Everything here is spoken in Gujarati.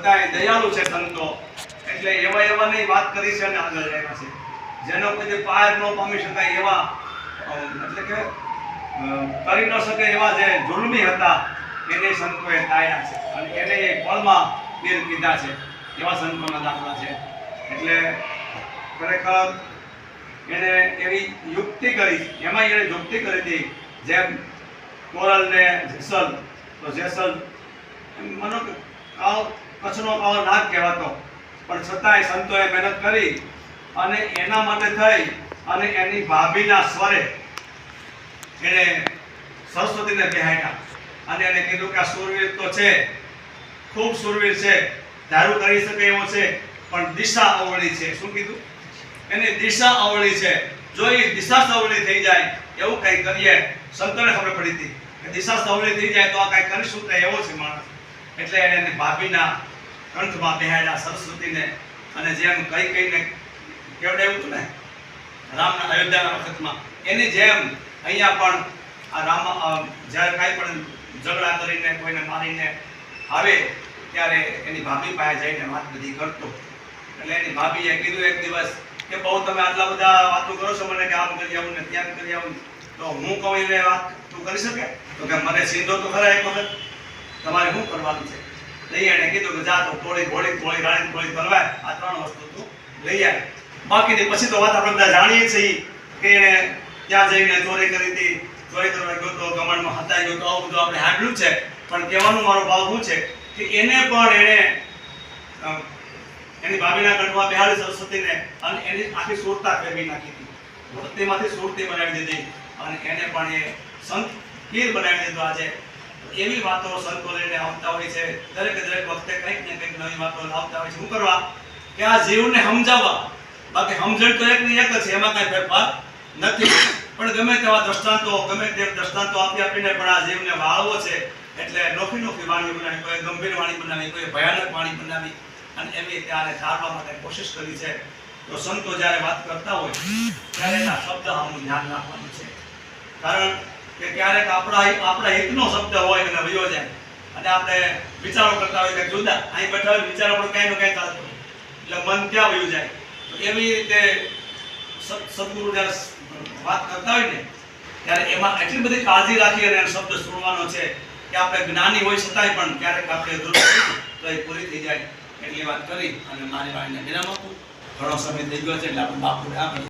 છતાંય દયાળુ છે સંતો. એટલે એવા એવાની વાત કરી છે અને આગળ રહ્યા છે. જેનો કોઈ પાર ન પામી શકાય એવા એટલે કે કરી ન શકે એવા જે જુલમી હતા, એને સંતોએ તાયા છે. અને એને એ ફળમાં નીર કીધા છે, એવા સંતોના દાખલા છે. એટલે ખરેખર એને એવી યુક્તિ કરી, એમાં એને યુક્તિ કરી હતી, જેમ કોરલ ને જેસલ, તો જેસલ માનો કે કાળો નાગ કહેવાતો. પણ છતાંય સંતોએ મહેનત કરી અને એના માટે થઈ અને એની ભાભીના સ્વરે એણે સરસ્વતીને બેહાડ્યા. અને એને કીધું કે આ સુરવીર તો છે, ખૂબ સુરવીર છે, ધારું કરી શકે એવો છે, પણ દિશા અવળી છે. શું કીધું? એની દિશા અવળી છે. જો એ દિશા સવળી થઈ જાય, એવું કંઈ કરીએ, સંતોને ખબર પડી હતી દિશા સવળી થઈ જાય તો આ કંઈ કરીશું તો એવો છે માણસ. એટલે એને એની ભાભીના કંઠમાં બેહાડ્યા સરસ્વતીને અને જેમ કઈ કઈને કેવડાવ્યું હતું ને? રામના અયોધ્યાના વખતમાં. એની જેમ અહીંયા પણ આ રામ જ્યારે કાંઈ પણ ઝઘડા કરીને કોઈને મારીને આવે, ત્યારે એની ભાભી પાસે જઈને વાત બધી કરતો. એટલે એની ભાભીએ કીધું એક દિવસ કે, બહુ તમે આટલા બધા વાતો કરો છો મને કે આમ કરી આવું ને ત્યાં કરી આવું. તો હું કહું એને વાત તું કરી શકે? તો કે, મને સીધો તો ખરા એક વખત તમારે શું કરવાનું છે? લઈ એને કીધું કે જા તો ટોળી ઘોડી ટોળી રાણી ટોળી તલવાર. આ ત્રણ વસ્તુ તું લઈ આય બાકીની પછી તો વાત આપણે બધા જાણીએ છીએ કે એને ત્યાં જઈને ચોરી કરી હતી, ચોરી કરવા ગયો તો કમાન્ડમાં હતા ગયો તો આવું બધું આપણે હાંડલું છે. પણ કહેવાનો મારો ભાવ શું છે કે એને પણ એણે એની ભાભીના ગઢમાં બેહાડી સરસ્વતીને અને એની આખી સુરતા ફેરવી નાખી હતી. ભક્તિમાંથી સુરતી બનાવી દીધી અને એને પણ એ સંત કીર બનાવી દીધો આજે. એવી વાતો સંતો લઈને આવતા હોય છે. દરેક દરેક વખતે કંઈક ને કંઈક નવી વાતો લાવતા હોય છે. શું કરવા કે આ જીવને સમજાવવા. બાકી સમજણ તો એકની એક છે, એમાં કાંઈ ફેરફાર નથી. પણ ગમે તેવા દ્રષ્ટાંતો, ગમે તે દ્રષ્ટાંતો આપી આપીને પણ આ જીવને વાળવો છે. એટલે નોખી નોખી વાણી બનાવી, કોઈ ગંભીર વાણી બનાવી, કોઈ ભયાનક વાણી બનાવી. અને એવી ત્યારે ધારવા માટે કોશિશ કરી છે. તો સંતો જ્યારે વાત કરતા હોય, ત્યારે એના શબ્દ આમનું ધ્યાન રાખવાનું છે. કારણ કે ક્યારેક આપણા આપણા હિતનો શબ્દ હોય અને વયો જાય. અને આપણે વિચારો કરતા હોય કે જુદા, અહીં બેઠા વિચારો પણ કાંઈ ને કાંઈ ચાલતો એટલે મન ક્યાં વયું જાય? એવી રીતે સદગુરુ જ્યારે વાત કરતા હોય ને, ત્યારે એમાં એટલી બધી કાળજી રાખી અને શબ્દ સુણવાનો છે કે આપણે જ્ઞાની હોય છતાંય પણ ક્યારેક આપણે તો એ પૂરી થઈ જાય. એટલી વાત કરી અને મારી વાણીને વિરામ આપું. ઘણો સમય થઈ ગયો છે, એટલે આપણે બાપુ